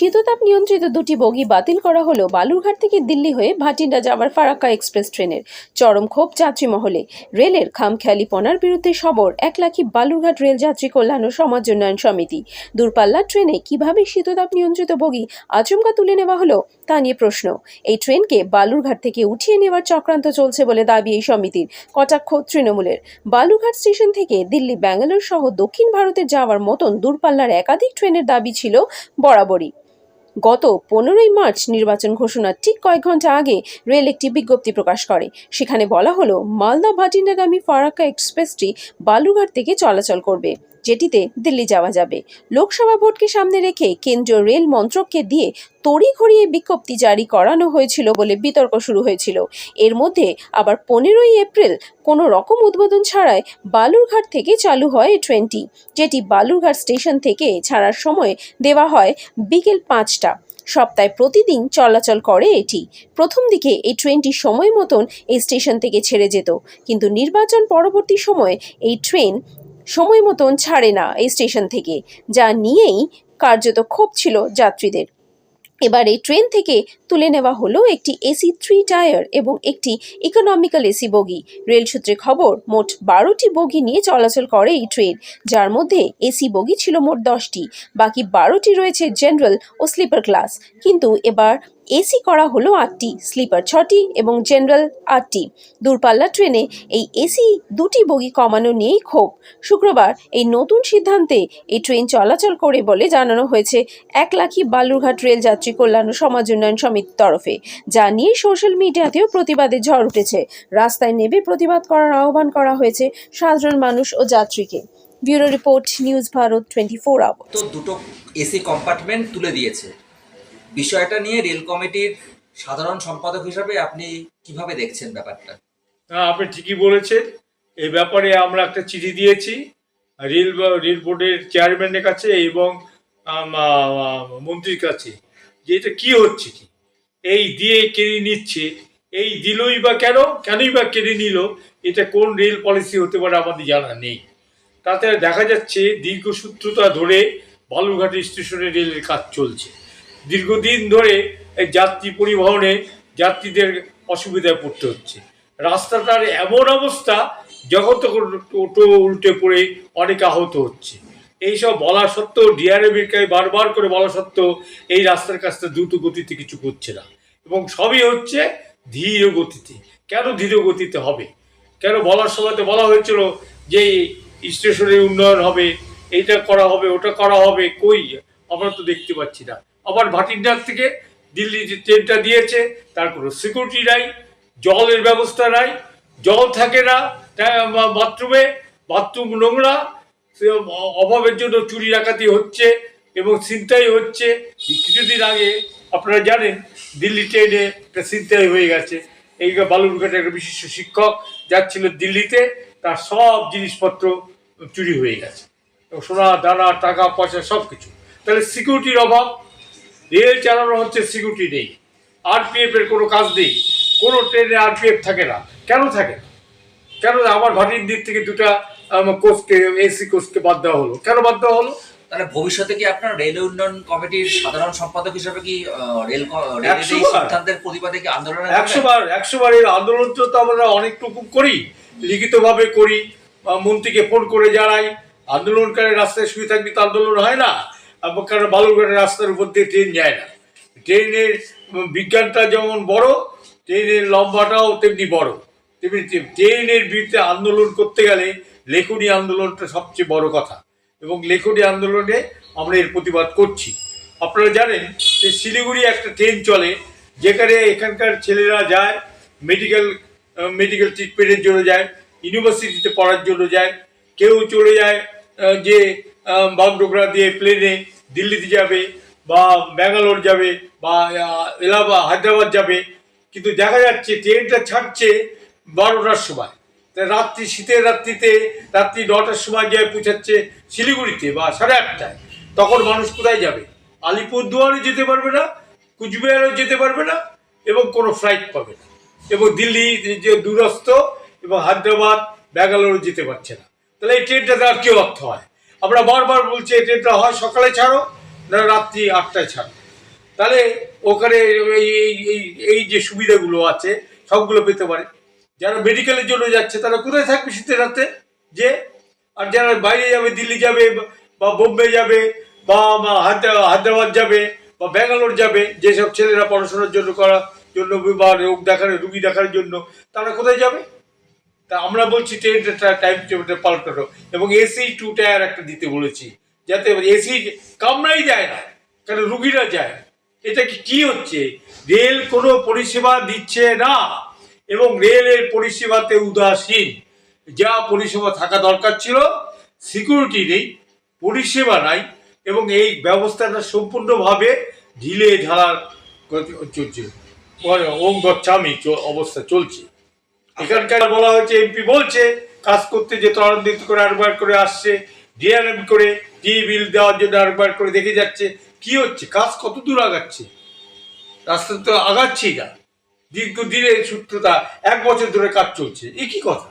শীততাপ নিয়ন্ত্রিত দুটি বগি বাতিল করা হলো বালুরঘাট থেকে দিল্লি হয়ে ভাটিন্ডা যাওয়ার ফারাক্কা এক্সপ্রেস ট্রেনের চরম ক্ষোভ যাত্রী মহলে রেলের খামখেয়ালিপনার বিরুদ্ধে সবর এক লাখি বালুরঘাট রেল যাত্রী কল্যাণ ও সমাজ উন্নয়ন সমিতি। দূরপাল্লার ট্রেনে কীভাবে শীততাপ নিয়ন্ত্রিত বগি আচমকা তুলে নেওয়া হলো, তা নিয়ে প্রশ্ন। এই ট্রেনকে বালুরঘাট থেকে উঠিয়ে নেওয়ার চক্রান্ত চলছে বলে দাবি এই সমিতির। কটাক্ষ তৃণমূলের। বালুরঘাট স্টেশন থেকে দিল্লি, ব্যাঙ্গালোর সহ দক্ষিণ ভারতে যাওয়ার মতন দূরপাল্লার একাধিক ট্রেনের দাবি ছিল বরাবরই। গত পনেরোই মার্চ নির্বাচন ঘোষণার ঠিক কয়েক ঘণ্টা আগে রেল একটি বিজ্ঞপ্তি প্রকাশ করে। সেখানে বলা হলো মালদা ভাটিন্ডাগামী ফারাক্কা এক্সপ্রেসটি বালুঘাট থেকে চলাচল করবে। যেটিতে দিল্লি যাওয়া যাবে। লোকসভা ভোটকে সামনে রেখে কেন্দ্রীয় রেল মন্ত্রককে দিয়ে তড়িঘড়ি এই বিজ্ঞপ্তি জারি করানো হয়েছিল বলে বিতর্ক শুরু হয়েছিল। এর মধ্যে আবার পনেরোই এপ্রিল কোনো রকম উদ্বোধন ছাড়াই বালুরঘাট থেকে চালু হয় ট্রেনটি, যেটি বালুরঘাট স্টেশন থেকে ছাড়ার সময় দেওয়া হয় বিকেল পাঁচটা। সপ্তাহে প্রতিদিন চলাচল করে এটি। প্রথম দিকে এই ট্রেনটি সময় মতন এই স্টেশন থেকে ছেড়ে যেত। কিন্তু নির্বাচন পরবর্তী সময়ে এই ট্রেন সময় মতন ছাড়ে না এই স্টেশন থেকে, যা নিয়েই কার্যত ক্ষোভ ছিল যাত্রীদের। এবার ট্রেন থেকে তুলে নেওয়া হলো একটি এসি থ্রি টায়ার এবং একটি ইকোনমিক্যাল এসি বগি। রেল সূত্রে খবর, মোট বারোটি বগি নিয়ে চলাচল করে এই ট্রেন, যার মধ্যে এসি বগি ছিল মোট দশটি। বাকি বারোটি রয়েছে জেনারেল ও স্লিপার ক্লাস কিন্তু এবার এসি করা হলো আটটি, স্লিপার ছটি এবং জেনারেল আটটি। দূরপাল্লা ট্রেনে এই এসি দুটি বগি কমানো নিয়েই ক্ষোভ। শুক্রবার এই নতুন সিদ্ধান্তে এই ট্রেন চলাচল করে বলে জানানো হয়েছে এক লাখি বালুরঘাট রেল যাত্রী কল্যাণ সমাজ উন্নয়ন সমিতির তরফে, যা নিয়ে সোশ্যাল মিডিয়াতেও প্রতিবাদের ঝড় উঠেছে। রাস্তায় নেমে প্রতিবাদ করার আহ্বান করা হয়েছে সাধারণ মানুষ ও যাত্রীকে। Bureau report, news Bharat twenty four hour তো দুটো এসি কম্পার্টমেন্ট তুলে দিয়েছে। বিষয়টা নিয়ে রেল কমিটির সাধারণ সম্পাদক হিসাবে আপনি কীভাবে দেখছেন ব্যাপারটা? হ্যাঁ আপনি ঠিকই বলেছেন। এই ব্যাপারে আমরা একটা চিঠি দিয়েছি রেল রেল বোর্ডের চেয়ারম্যানের কাছে এবং মন্ত্রীর কাছে যে এটা কি হচ্ছে কি? এই দিয়ে কেড়ে নিচ্ছে, এই দিলই বা কেন? কেনই বা কেড়ে নিল? এটা কোন রেল পলিসি হতে পারে আমাদের জানা নেই। তাতে দেখা যাচ্ছে দীর্ঘসূত্রতা ধরে বালুরঘাট স্টেশনে রেলের কাজ চলছে। দীর্ঘদিন ধরে এই যাত্রী পরিবহনে যাত্রীদের অসুবিধায় পড়তে হচ্ছে। রাস্তাটার এমন অবস্থা যখন তখন টোটো উল্টে পড়ে অনেক আহত হচ্ছে। এইসব বলা সত্ত্বেও ডিআরএমের বারবার করে বলা সত্ত্বেও এই রাস্তার কাজটা দ্রুত গতিতে কিছু করছে না। এবং সবই হচ্ছে ধীর গতিতে। কেন ধীর গতিতে হবে? কেন বলার সময় তো বলা হয়েছিল যে স্টেশনের উন্নয়ন হবে, এইটা করা হবে, ওটা করা হবে, কই? আমরা তো দেখতে পাচ্ছি না। আবার ভাটিন্ডার থেকে দিল্লি যে ট্রেনটা দিয়েছে, তার কোনো সিকিউরিটি নাই, জলের ব্যবস্থা নাই, জল থাকে না বাথরুমে, বাথরুম নোংরা অভাবের জন্য চুরি ডাকাতি হচ্ছে এবং ছিনতাই হচ্ছে। কিছুদিন আগে আপনারা জানেন, দিল্লি ট্রেনে একটা ছিনতাই হয়ে গেছে। এই বালুরঘাটের একটা বিশিষ্ট শিক্ষক যাচ্ছিল দিল্লিতে, তার সব জিনিসপত্র চুরি হয়ে গেছে। সোনা, দানা, টাকা, পয়সা সব কিছু তাহলে সিকিউরিটির অভাব রেল চালানো হচ্ছে সিকিউরিটি নেই। আরপিএফ এর কোনো কাজ নেই। কোনো ট্রেনে আরপিএফ থাকে না। কেন থাকে? না কেন আমার ভাটির দিক থেকে দুটা কোচকে এসি কোচকে বাদ দেওয়া হলো? কেন বাদ দেওয়া হলো? তাহলে ভবিষ্যতে কি আপনার রেল উন্নয়ন কমিটির সাধারণ সম্পাদক হিসাবে কি রেল। সিদ্ধান্তের প্রতিবাদে কি আন্দোলন একশো বার একশো বার এর আন্দোলন তো আমরা অনেকটুকু করি। লিখিতভাবে করি। মন্ত্রীকে ফোন করে জানাই। আন্দোলনকারী রাস্তায় শুয়ে থাকবি তো আন্দোলন হয় না। কারণ বালুরঘাটের রাস্তার উপর দিয়ে ট্রেন যায় না। ট্রেনের বিজ্ঞানটা যেমন বড়, ট্রেনের লম্বাটাও তেমনি বড়। তেমনি ট্রেনের বিরুদ্ধে আন্দোলন করতে গেলে লেখনী আন্দোলনটা সবচেয়ে বড় কথা এবং লেখনী আন্দোলনে আমরা এর প্রতিবাদ করছি। আপনারা জানেন যে শিলিগুড়ি একটা ট্রেন চলে, যেখানে এখানকার ছেলেরা যায় মেডিকেল মেডিকেল ট্রিটমেন্টের জন্য যায় ইউনিভার্সিটিতে পড়ার জন্য যায়, কেউ চলে যায় যে বাগডোগরা দিয়ে প্লেনে দিল্লিতে যাবে বা ব্যাঙ্গালোর যাবে বা এলাহাবাদ, হায়দ্রাবাদ যাবে। কিন্তু দেখা যাচ্ছে ট্রেনটা ছাড়ছে বারোটার সময়। তা রাত্রি, শীতের রাত্রিতে রাত্রি নটার সময় গিয়ে পৌঁছাচ্ছে শিলিগুড়িতে বা সাড়ে আটটায়। তখন মানুষ কোথায় যাবে? আলিপুরদুয়ারে যেতে পারবে না, কুচবিহারেও যেতে পারবে না এবং কোনো ফ্লাইট পাবে না। এবং দিল্লি যে দূরস্থ এবং হায়দ্রাবাদ ব্যাঙ্গালোর যেতে পারছে না। তাহলে এই ট্রেনটা আর কি অর্থ হয়? আমরা বারবার বলছি, এই ট্রেনটা হয় সকালে ছাড়ো, না রাত্রি আটটায় ছাড়ো? তাহলে ওখানে এই, এই- এই যে সুবিধাগুলো আছে, সবগুলো পেতে পারে। যারা মেডিকেলের জন্য যাচ্ছে, তারা কোথায় থাকবে শীতের রাতে? যে, আর যারা বাইরে যাবে, দিল্লি যাবে, বা বোম্বে যাবে, বা বা হায়দ্রাবাদ যাবে, বা ব্যাঙ্গালোর যাবে, যেসব ছেলেরা পড়াশোনার জন্য করার জন্য বা রোগ দেখার, রুগী দেখার জন্য, তারা কোথায় যাবে? তা আমরা বলছি ট্রেনটা টাইম টেবিলটা পাল্টানো এবং এসি টু টায়ার একটা দিতে বলেছি। যাতে এসি কামরাই যায় না কারণ রুগীরা যায় এটা কি হচ্ছে? রেল কোনো পরিষেবা দিচ্ছে না। এবং রেলের পরিষেবাতে উদাসীন। যা পরিষেবা থাকা দরকার ছিল সিকিউরিটি নেই, পরিষেবা নাই, এবং এই ব্যবস্থাটা সম্পূর্ণভাবে ঢিলে ঢালার চলছে। ওম গচ্ছামি অবস্থা চলছে। এখানকার বলা হয়েছে, এমপি বলছে, কাজ করতে যে তদন্ত করে আরবার করে আসছে, ডিআরএম করে টি বিল দেওয়ার জন্য আরবার করে দেখে যাচ্ছে, কি হচ্ছে, কাজ কত দূর আগাচ্ছে? রাস্তা তো আগাচ্ছেই না। দীর্ঘদিনের সূত্রতা, এক বছর ধরে কাজ চলছে, এ কি কথা?